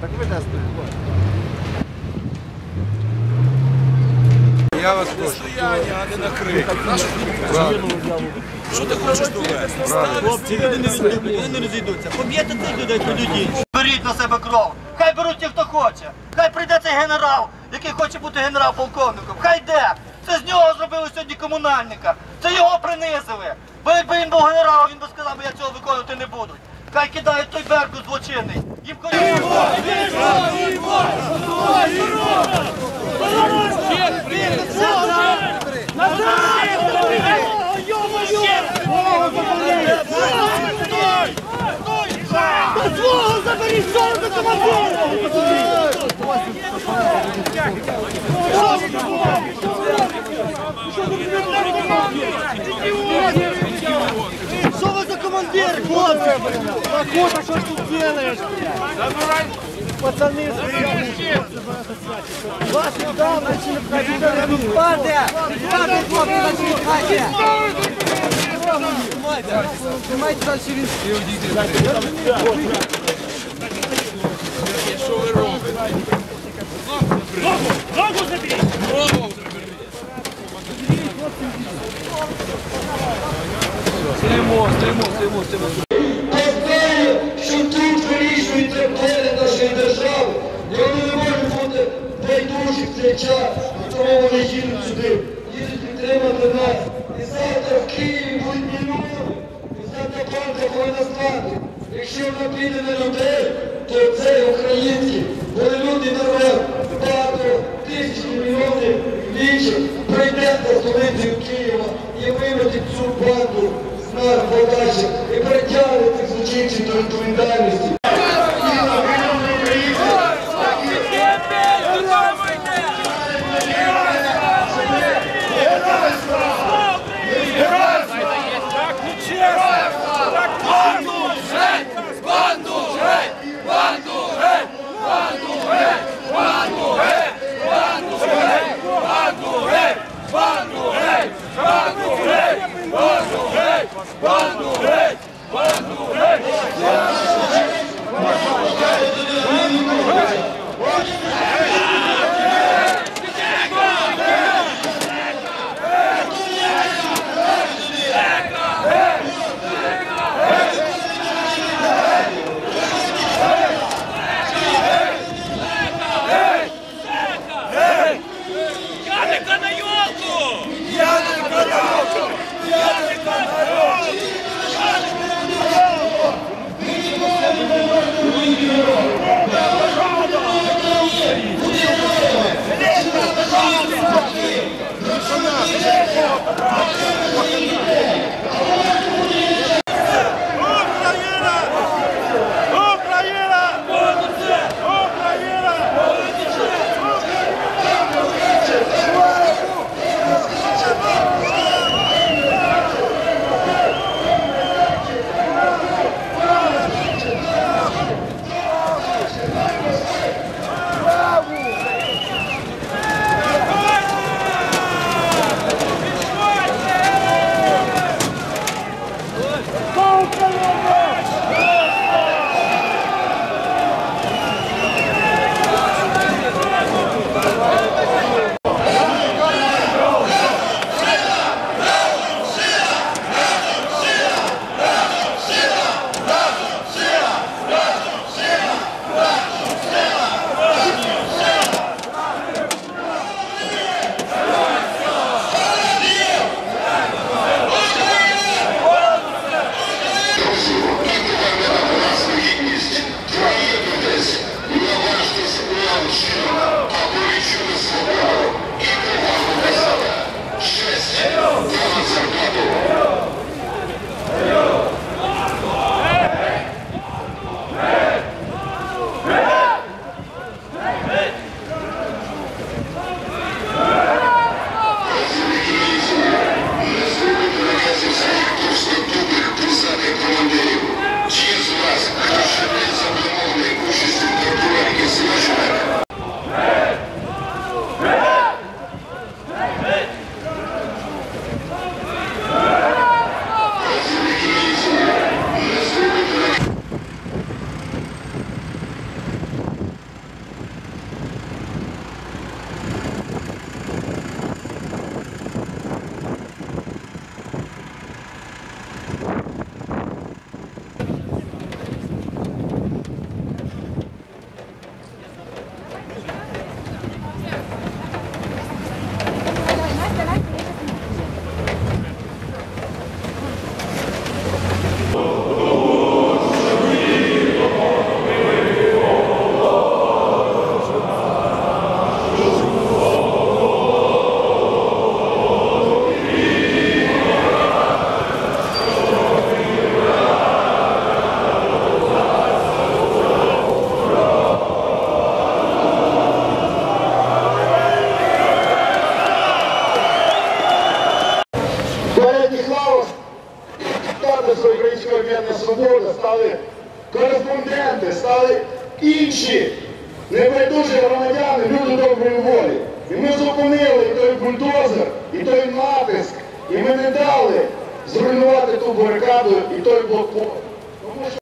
Так ви дасте. Я вас прошу. Стояння, а не на крик. Що ти хочеш довести? Хлопці, люди не розійдуться. Поб'єте цих людей, то людей. Беріть на себе кров. Хай беруть ті, хто хоче. Хай прийде цей генерал, який хоче бути генерал-полковником. Хай йде. Це з нього зробили сьогодні комунальника. Це його принизили. Бо якби він був генералом, він би сказав, я цього виконувати не буду. Хай кидають той беркут злочинний. Їм Що ви за що ж тут далі він. Що ви робите? знає, в цей. Тому вони їдуть сюди, їдуть підтримати нас. І завтра в Києві будуть мільйони. І завтра правда повинна знати. Якщо вона піде на людей, то це українці. Вони люди народ. Багато тисяч мільйонів вічок прийде до столиці Києва і виведуть цю банду з нас подальше і притягне цих злочинців до відповідальності. Quando o rei! Quando o rei! Quando o rei! Quando o rei! Кореспонденти, стали інші небайдужі громадяни, люди доброї волі. І ми зупинили і той бульдозер, і той натиск, і ми не дали зруйнувати ту барикаду і той блокпост.